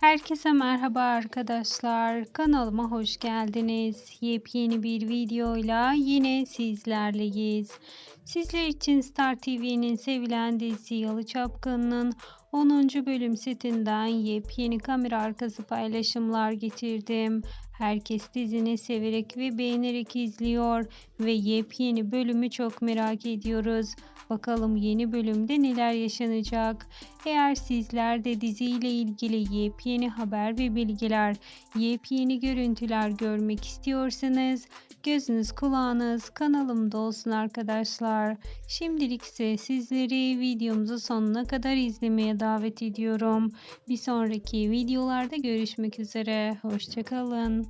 Herkese merhaba arkadaşlar. Kanalıma hoş geldiniz. Yepyeni bir videoyla yine sizlerleyiz. Sizler için Star TV'nin sevilen dizisi Yalı Çapkını'nın 10. bölüm setinden yepyeni kamera arkası paylaşımlar getirdim. Herkes dizini severek ve beğenerek izliyor ve yepyeni bölümü çok merak ediyoruz. Bakalım yeni bölümde neler yaşanacak. Eğer sizler de diziyle ilgili yepyeni haber ve bilgiler, yepyeni görüntüler görmek istiyorsanız gözünüz kulağınız kanalımda olsun arkadaşlar. Şimdilik ise sizleri videomuzu sonuna kadar izlemeye davet ediyorum. Bir sonraki videolarda görüşmek üzere. Hoşçakalın.